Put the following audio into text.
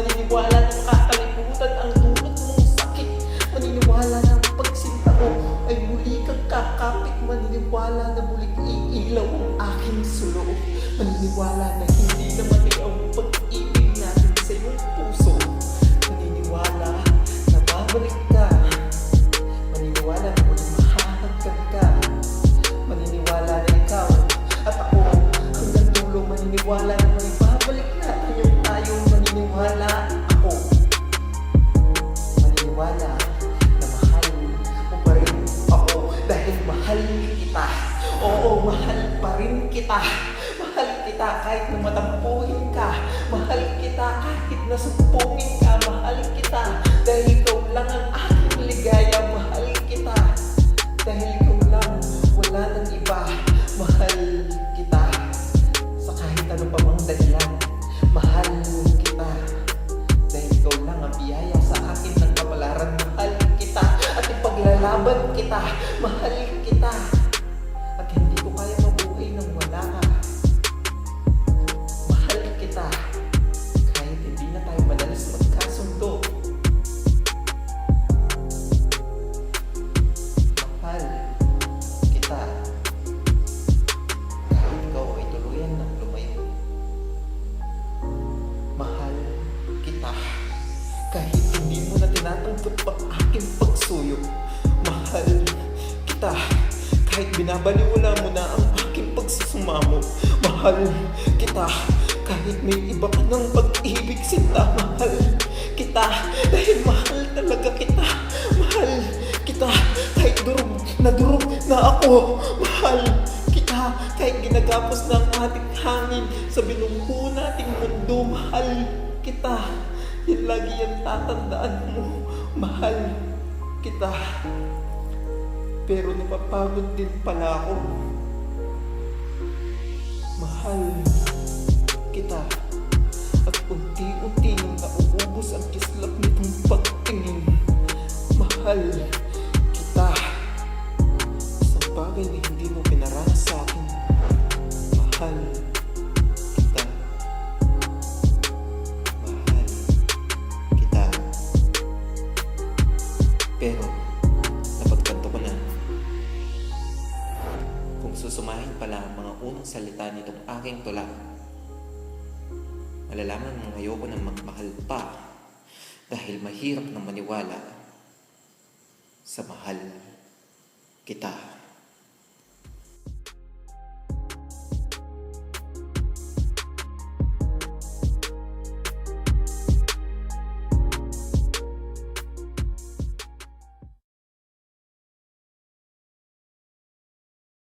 Maniniwala na makakalimutan ang dulot mong sakit. Maniniwala na ang pagsinta ko ay muli kang kakapit. Maniniwala na muling iilaw ang aking sulo Maniniwala na hindi naman ay ang pag-ibig natin sa iyong puso. Maniniwala na babalik ka. Maniniwala na muling mahahagkan ka. Maniniwala na ikaw at ako hanggang dulo Maniniwala na kita. Mahal kita kahit na matampuhin ka. Mahal kita kahit na sumpungin ka. Mahal kita dahil ikaw lang ang aking ligaya. Mahal kita dahil ikaw lang wala nang iba. Mahal kita sa kahit ano pa mang dahilan. Mahal kita dahil ikaw lang ang biyaya sa akin. Ng kapalaran Mahal kita at ipaglalaban kita. Mahal kita kahit binabaliwala mo na ang aking pagsusumamo Mahal kita. Kahit may iba ka ng pag-ibig sinta Mahal kita. Dahil mahal talaga kita. Mahal kita. Kahit durog na durog na ako Mahal kita. Kahit ginagapos ng ating hangin sa binungho nating mundo Mahal kita. Yan lagi yan tatandaan mo Mahal kita pero napapagod din pala ako. Mahal kita at unti-unti nang nauubos ang kislap nitong pagtingin. Mahal kita. Sa bagay na susumahin pala ang mga unang salita nitong aking tula malalaman mong ayoko nang magmahal pa dahil mahirap na maniwala sa mahal kita.